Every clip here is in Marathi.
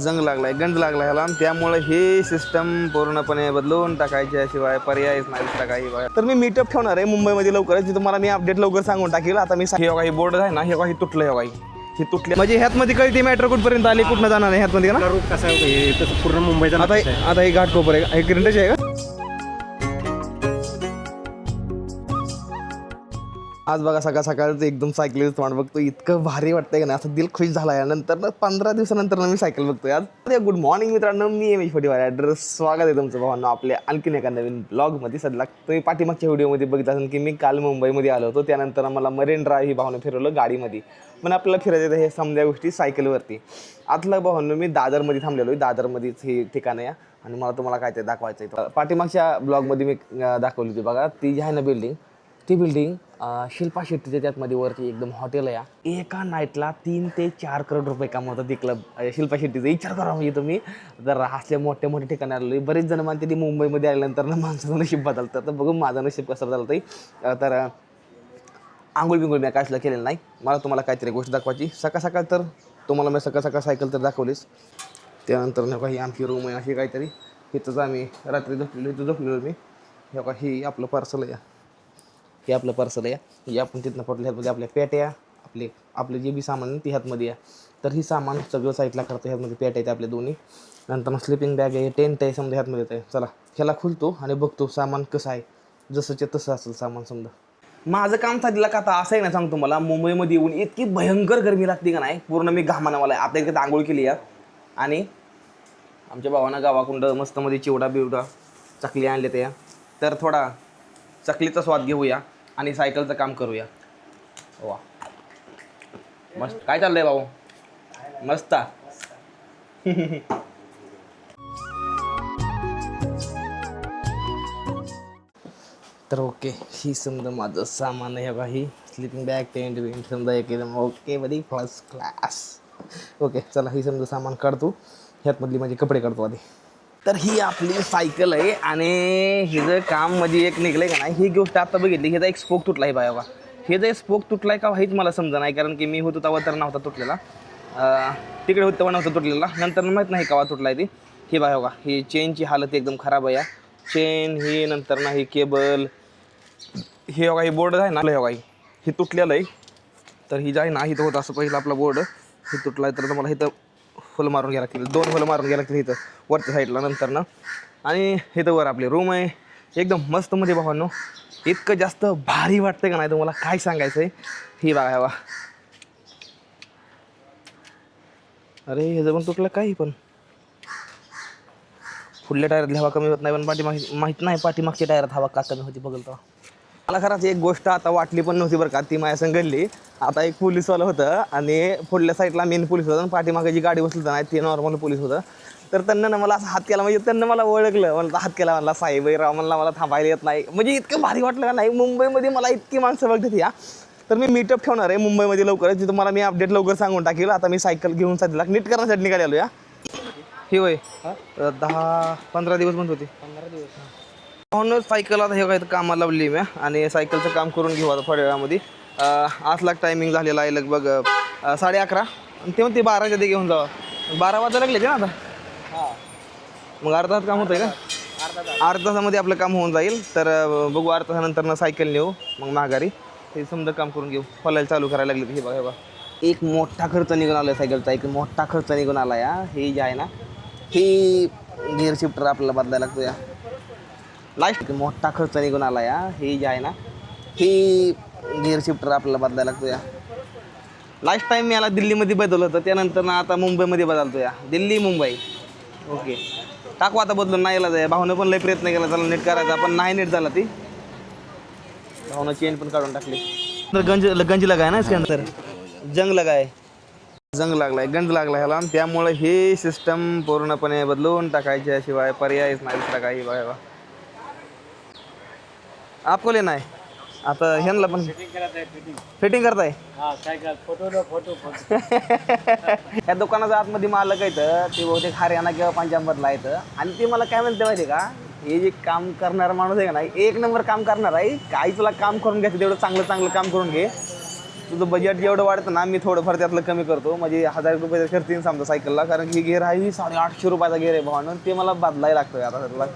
जंग लागलाय गंज लागला ह्याला. त्यामुळे हे सिस्टम पूर्णपणे बदलून टाकायच्याशिवाय पर्यायच नाही काही बघा. तर मी मीटअप ठेवणार आहे मुंबईमध्ये लवकरच तिथं मला मी अपडेट लवकर सांगून टाकेल. आता मी हे बघा, हे बोर्ड आहे ना हे बघा, हे तुटलं हे बघा, हे तुटले. म्हणजे ह्यातमध्ये कळते मॅटर कुठपर्यंत आली कुठनं जाणार आहे ह्यातमध्ये का ना? कसा आहे पूर्ण मुंबईचा आता आहे. आता हे घाटकोपर आहे. हे आहे का? आज बघा सकाळ सकाळचं एकदम सायकलीचं तोंड बघतो इतकं भारी वाटतंय का ना असं दिल खुश झाला आहे नंतर ना पंधरा दिवसानंतर ना मी सायकल बघतोय. आज गुड मॉर्निंग मित्रांनो मी एम एच फोर्टी ॲड्रेस स्वागत आहे तुमचं भावांना. आपल्या आणखीन एका नवीन ब्लॉगमध्ये सध्या तुम्ही पाठीमागच्या व्हिडिओमध्ये बघितला असेल की मी काल मुंबईमध्ये आलो होतो. त्यानंतर मला मरीन ड्राईव्ह ही भावना फिरवलं गाडीमध्ये. पण आपल्याला फिरायचं हे समजा गोष्टी सायकलवरती आतला भावांनो मी दादरमध्ये थांबलेलो आहे. दादरमध्येच हे ठिकाण आहे. आणि मला तुम्हाला काय ते दाखवायचं आहे पाठीमागच्या ब्लॉगमध्ये मी दाखवली होती बघा. ती जी आहे ना बिल्डिंग ती बिल्डिंग शिल्पा शेट्टीच्या त्यातमध्ये वरती एकदम हॉटेल आहे. एका नाईटला तीन ते चार करोड रुपये कमवतात ती क्लब शिल्पा शेट्टीचा विचार करा म्हणजे तुम्ही. जर असले मोठ्या मोठे ठिकाणी आलेलो बरेच जण मानते ती मुंबईमध्ये आल्यानंतर ना माणसाचं नशीब बदलतं. तर बघू माझं नशीब कसं बदलतं तर आंघोळ बिंगोळ मी कसलं केलेलं नाही. मला तुम्हाला काहीतरी गोष्ट दाखवायची. सकाळ सकाळ तर तुम्हाला मी सकाळ सकाळ सायकल तर दाखवलीच. त्यानंतर न काही आमची रूम आहे अशी काहीतरी. इथंच आम्ही रात्री झोपलेलो इथं झोपलेलो मी. हे ही आपलं पार्सल आहे. ते आपलं पार्सल आहे. या आपण तिथनं पडलं ह्यातमध्ये म्हणजे आपल्या पेट्या आपले आपले जे बी सामान आहे ते ह्यातमध्ये आहे तर ही सामान सगळं साईडला करतं ह्यातमध्ये पेट आहेत आपल्या दोन्ही. नंतर स्लिपिंग बॅग आहे टेंट आहे समजा ह्यातमध्ये येतं चला ह्याला खुलतो आणि बघतो सामान कसं आहे. जसंच्या तसं असेल सामान समजा. माझं काम साधीला का आता? असं आहे ना सांगतो मला मुंबईमध्ये येऊन इतकी भयंकर गरमी लागते का नाही? पूर्ण मी घामानं मला आता एकदा आंघोळ केली आहे आणि आमच्या भावानं गावाकुंड मस्तमध्ये चिवडा बिवडा चकली आणले त्या. तर थोडा चकलीचा स्वाद घेऊया. आणि सायकलचं काम करूया. वा. मस्त. काय चाललंय भाऊ? मस्त. तर ओके ही समजा माझं सामान आहे बघा ही स्लिपिंग बॅग टेंट वेंट समजा एक एकदम ओके बरी फर्स्ट क्लास ओके चला ही समजा सामान काढतो. ह्यातमधली माझे कपडे काढतो आधी. तर ही आपली सायकल आहे आणि हिचं काम म्हणजे एक निघलं का नाही ही गोष्ट आता बघितली. ह्याचा एक स्पोक तुटला आहे बाबा हे जे स्पोक तुटलाय का हेच मला समजा नाही कारण की मी होतो तेव्हा तर नव्हता तुटलेला. तिकडे होतं तेव्हा नव्हता तुटलेला. नंतर माहीत नाही केव्हा तुटला आहे ती. ही बघा बघा ही चेनची हालत एकदम खराब आहे या. चेन ही नंतर ना ही केबल हे बघा हे बोर्ड आहे ना हे बघा हे. हे तुटलेलं आहे. तर ही जाय आहे ना इथं होतं असं पहिलं आपला बोर्ड हे तुटला आहे तर तुम्हाला इथं फुल मारून घ्यायला लागतील. दोन फुलं मारून घ्यायला लागतील इथं वरच्या साईडला नंतर ना. आणि इथं वर आपली रूम आहे. एकदम मस्त मध्ये भावांनो. इतकं जास्त भारी वाटतं का नाही तुम्हाला? काय सांगायचं आहे ही बघा हे अरे ह्याचं पण तुटलं काही पण. पुढल्या टायरात हवा कमी होत नाही पण पाठी पाठीमाग माहीत नाही पाठीमागच्या टायरात हवा का कमी होती बघल तेव्हा. मला खरंच एक गोष्ट आता वाटली पण नव्हती बरं का. ती माझ्या घडली. आता एक पोलीसवालं होतं आणि पुढल्या साईडला मेन पोलीस होतं. आणि पाठीमागे जी गाडी बसली होती ना ते नॉर्मल पोलीस होतं. तर त्यांना ना मला असं हात केला म्हणजे त्यांना मला ओळखलं. मला हात केला. म्हणला साहेब राव म्हणला मला थांबायला येत नाही. म्हणजे इतकं भारी वाटलं का नाही? मुंबईमध्ये मला इतकी माणसं बघतात या. तर मी मीटअप ठेवणार आहे मुंबईमध्ये लवकरच. तिथं मला मी अपडेट लवकर सांगून टाकेल. आता मी सायकल घेऊन सध्याला नीट करण्यासाठी निघालेलो या. ही वय. दहा पंधरा दिवस बंद होते. पंधरा दिवस. म्हणून सायकल आता हे काय कामाला लावली मी आणि सायकलचं काम करून घेऊ आता थोड्या वेळामध्ये. अं, आठ लाख टायमिंग झालेला आहे लगभग साडे अकरा. आणि ते म्हणते बाराच्या ते घेऊन जावा. बारा वाजा लागले ना आता? मग अर्धा तास काम होतं का? अर्धा तासामध्ये आपलं काम होऊन जाईल. तर बघू अर्धा तासानंतर ना सायकल नेऊ मग माघारी. हे समजा काम करून घेऊ. खोलायला चालू करायला लागले हे बघा हे बघा. एक मोठा खर्च निघून आला सायकलचा एक मोठा खर्च निघून आला या हे जे आहे ना ही गिअर शिफ्टर आपल्याला बदलायला लागतो या लास्ट मोठा खर्च निघून आला या. हे जे आहे ना ही गिअर शिफ्टर आपल्याला बदलायला लागतो या. लास्ट टाईम मी याला दिल्लीमध्ये बदललं होतं. त्यानंतर ना आता मुंबईमध्ये बदलतो या. दिल्ली मुंबई. ओके टाकू आता बदलून. नाही याला भावनं पण लय प्रयत्न केला. त्याला नीट करायचा. पण नाही नीट झाला ती. भावनं चेन पण काढून टाकली. तर गंज गंज लगाय ना इसके अंदर? जंग लगाय जंग लागलाय. गंज लागला ह्याला. आणि त्यामुळे हे सिस्टम पूर्णपणे बदलून टाकायच्या शिवाय पर्यायच नाही दुसरा काही. बघा. आपको लेना आहे आता ह्यांना पण फिटिंग करताय? या दुकानाचा आतमध्ये मालक आहेत ते बहुतेक हरियाणा किंवा पंजाब मधला आहेत. आणि ते मला काय म्हणते माहिती का? हे जे काम करणारा माणूस आहे का नाही एक नंबर काम करणार आहे. काही तुला काम करून घ्यायचं तेवढं चांगलं चांगलं काम करून घे. तुझं बजेट जेवढं वाढतं ना मी थोडंफार त्यातलं कमी करतो. म्हणजे हजार रुपये खर्च येईन समजा सायकलला कारण की गेअर आहे ही साडेआठशे रुपयाचा गेअर आहे भावानं ते मला बदलायला लागतोय आता त्याला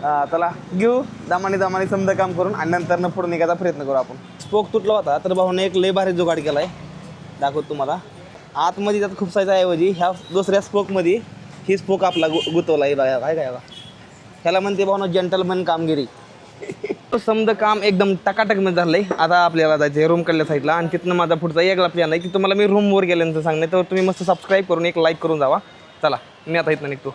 त्याला चला घेऊ. दमाने दमाने समजा काम करून आणि नंतर पुढे निघायचा प्रयत्न करू आपण. स्पोक तुटला होता तर भाऊने एक लय भारी जुगाड केला आहे दाखवतो तुम्हाला. आतमध्ये त्यात खूप सायचा ऐवजी ह्या दुसऱ्या स्पोकमध्ये ही स्पोक आपला गु गुतवला आहे बघा काय काय बघा. ह्याला म्हणते भावना जेंटलमन कामगिरी. समजा काम एकदम टकाटकमध्ये झालंय. आता आपल्याला जायचं रूम कडल्या साईडला आणि तिथनं माझा पुढचा एकला प्लॅन आहे की तुम्हाला मी रूमवर गेल्यानंतर सांगणे तर तुम्ही मस्त सबस्क्राईब करून एक लाईक करून जावा. चला मी आता इथनं निघतो.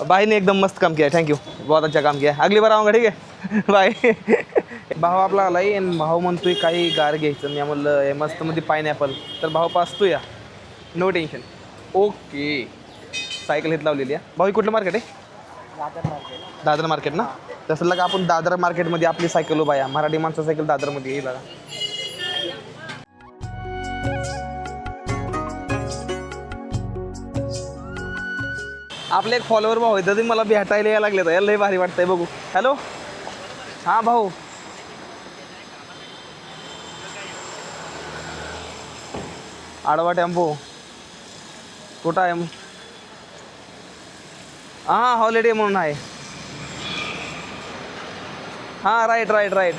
बाईने एकदम मस्त काम किया थँक्यू बहुत अच्छा काम किया अगली बार आऊंगा ठीक आहे? बाय भाऊ आपला आलाय आणि भाऊ म्हणतोय काही गार घ्यायचं. मी म्हणलं हे मस्त मध्ये पायनॅपल तर भाऊ पाचतो या नो टेन्शन ओके सायकल इथं लावलेली आहे. भाऊ हे कुठलं मार्केट आहे? दादर मार्केट ना? तसं लगा आपण दादर मार्केटमध्ये आपली सायकल उभा आहे. मराठी माणसं सायकल दादरमध्ये येईल आपले एक फॉलोअर भाऊ आहेत ते मला भेटायला यायला लागले तर लय भारी वाटतंय बघू. हॅलो हां भाऊ. आडवा टेम्पो. कुठं आहे? हां हॉलिडे म्हणून आहे. हां राईट राईट राईट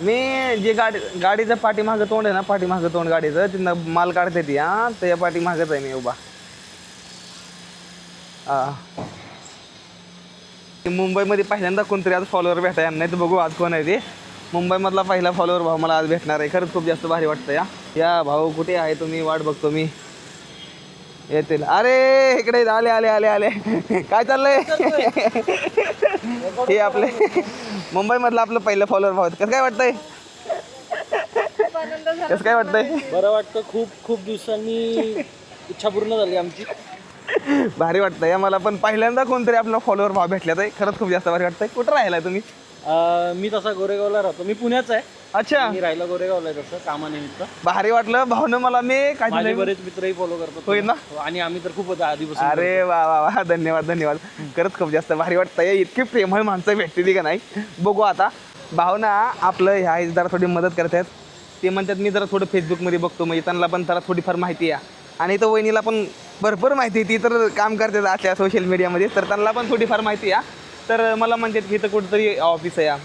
मी जे गाडी गाडीचं पाठीमागं तोंड आहे ना पाठीमागं तोंड गाडीचं तिथनं माल काढते ती हां त्याच्या पाठीमागच आहे मी उभा. मुंबईमध्ये पहिल्यांदा कोणतरी आज फॉलोअर भेटाय नाही तर बघू आज कोण आहे ते. मुंबईमधला पहिला फॉलोअर भाऊ मला आज भेटणार आहे. खरंच खूप जास्त भारी वाटतं या या भाऊ कुठे आहे तुम्ही? वाट बघतो मी. येतील. अरे इकडे आले आले आले आले. काय चाललंय? हे आपले. मुंबईमधलं आपलं पहिलं फॉलोअर भाऊ कसं काय वाटतंय? कसं काय वाटतंय? बरं वाटतं. खूप खूप दिवसांनी इच्छा पूर्ण झाली आमची. भारी वाटतंय. या मला पण पहिल्यांदा कोणतरी आपला फॉलोअर भाव भेटल्यात आहे खरंच खूप जास्त भारी वाटतंय. कुठं राहिलाय तुम्ही? अं, मी तसा गोरेगावला राहतो. मी पुण्याच आहे. अच्छा. मी राहिला गोरेगावला आहे तसं कामानिमित्त. भारी वाटलं. भावनं मला मी काय माझे झालंय? बरेच मित्रही फॉलो करतात होय ना? आणि आम्ही तर खूपच आधीपासून अरे वा वा वा. धन्यवाद धन्यवाद. खरंच खूप जास्त भारी वाटतंय. इतकी प्रेमळ माणसं भेटते का नाही? बघू आता. भावना आपलं ह्या जरा थोडी मदत करतात ते म्हणतात मी जरा थोडं फेसबुकमध्ये बघतो. म्हणजे त्यांना पण जरा थोडीफार माहिती आहे. आणि तर वहिनीला पण भरपूर माहिती आहे. ती तर काम करतात अशा सोशल मीडियामध्ये तर त्यांना पण थोडीफार माहिती आहे तर मला म्हणतात की इथं कुठंतरी ऑफिस आहे या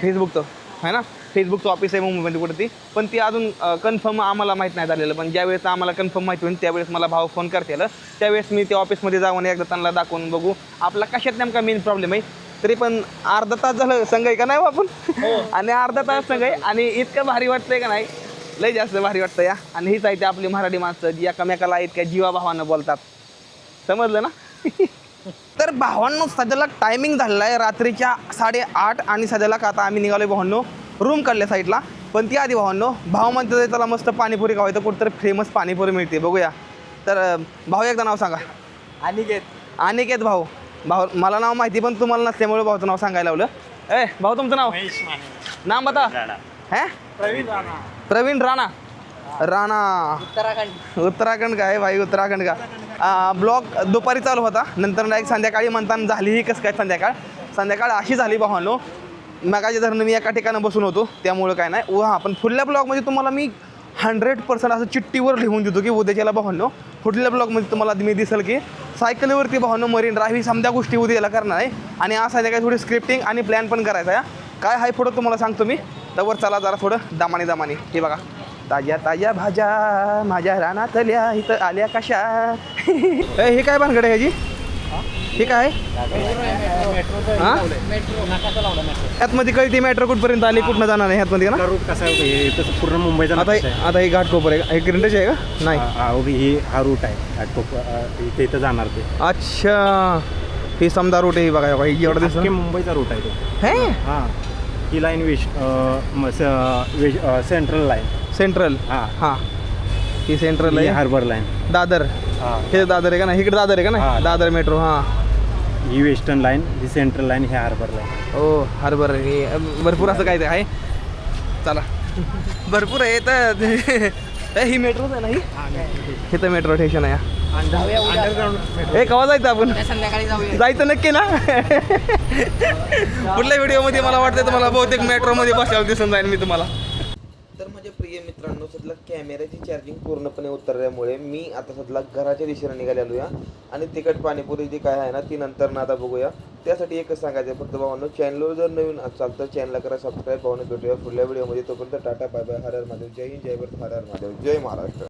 फेसबुकचं आहे ना? फेसबुकचं ऑफिस आहे मुंबईमध्ये कुठं ती पण ती अजून कन्फर्म आम्हाला माहीत नाही झालेलं. पण ज्यावेळेस आम्हाला कन्फर्म माहिती होईल त्यावेळेस मला भाऊ फोन करतील त्यावेळेस मी त्या ऑफिसमध्ये जाऊन एकदा त्यांना दाखवून बघू. आपला कशात नेमका मेन प्रॉब्लेम आहे? तरी पण अर्धा तास झालं संघ आहे का नाही हो आपण? आणि अर्धा तास संघ आहे. आणि इतकं भारी वाटतंय का नाही? लय जास्त भारी वाटतं या. आणि हीच आहे ते आपली मराठी माणसं जी एकामेकाला इतक्या जीवाभावानं बोलतात. समजलं ना? तर भावांनो सध्याला टायमिंग झालेला आहे. रात्रीच्या साडेआठ आणि सध्याला का आता आम्ही निघालो भावांनो रूम काढल्या साईडला पण ती आधी भावांनो भाव म्हणतो त्याला मस्त पाणीपुरी खावाय तर कुठंतरी फेमस पाणीपुरी मिळते. बघूया. तर भाऊ एकदा नाव सांगा. अनिकेत. अनिकेत भाऊ. भाऊ मला नाव माहिती पण तुम्हाला नसल्यामुळे भाऊचं नाव सांगायला लावलं. ए भाऊ तुमचं नाव? नाम बता. है? प्रवीण राणा. राणा. उत्तराखंड. उत्तराखंड का? आहे भाई उत्तराखंड का? ब्लॉग दुपारी चालू होता. नंतर डायरेक्ट संध्याकाळी म्हणताना झाली ही कसं काय संध्याकाळ? संध्याकाळ अशी झाली भावानो. मगाच्या धरणं मी एका ठिकाणी बसून होतो. त्यामुळं काय नाही. व हां पण पुढल्या ब्लॉगमध्ये तुम्हाला मी हंड्रेड पर्सेंट असं चिठ्ठीवर लिहून देतो की उद्याच्याला भावांनो पुढल्या ब्लॉगमध्ये तुम्हाला मी दिसेल की सायकलीवरती भावांनो मरीन ड्राईव्ह ही समजा गोष्टी उद्याला करणार आहे. आणि आज संध्याकाळी थोडी स्क्रिप्टिंग आणि प्लॅन पण करायचा आहे. काय हाय पुढं तुम्हाला सांगतो मी. त्यावर चला जरा थोडं दामाने दामाने. हे बघा. ताज्या ताज्या भाज्या माझ्या रानातल्या इथं आल्या कशा? ए, हे काय भानगड आहे ह्याची? हे काय? हा? यातमध्ये कळती मेट्रो कुठपर्यंत आली कुठनं जाणार आहे ह्यातमध्ये का ना? रूट कसा आहे हे तसं पूर्ण मुंबईचा आता. आता हे घाटकोपर आहे का? हे किरंटच आहे का? नाही. हा, हा, रूट आहे. घाटकोप अं, इथे इथं जाणार ते. अच्छा. ही समजा रूट आहे ही बघा ही एवढं अख्खे दिसत मुंबईचा रूट आहे तो. हे? हां. ही लाईन अं, सेंट्रल लाईन सेंट्रल हां. हां. ही सेंट्रल आहे हार्बर लाईन दादर. हां. हे दादर आहे का ना इकडे दादर आहे का ना. दादर. मेट्रो हां. ही वेस्टर्न लाईन ही सेंट्रल लाईन ही हार्बर लाईन हो हरभर हे भरपूर असं काय ते आहे. चला. भरपूर आहे. तर ए, ही मेट्रोच आहे ना ही? हे तर मेट्रो स्टेशन आहे ए कवा जायचं आपण? संध्याकाळी जाऊया. जायचं नक्की ना? पुढल्या व्हिडिओमध्ये मला वाटतं तुम्हाला बहुतेक मेट्रोमध्ये बसायला दिसून जाईल मी तुम्हाला. तर माझ्या प्रिय मित्रांनो सध्या कॅमेऱ्याची चार्जिंग पूर्णपणे उतरल्यामुळे मी आता सध्या घराच्या दिशेने निघालेलो या आणि तिकट पाणीपुरी जी काय आहे ना ती नंतर ना आता बघूया. त्यासाठी एकच सांगायचं आहे फक्त भावांनो चॅनलवर जर नवीन असाल तर चॅनलला करा सबस्क्राईब भावना भेटूया पुढल्या व्हिडिओमध्ये तोपर्यंत टाटा बाय बाय हर हर महादेव. जय हिंद जय भारत हर हर महादेव. जय महाराष्ट्र.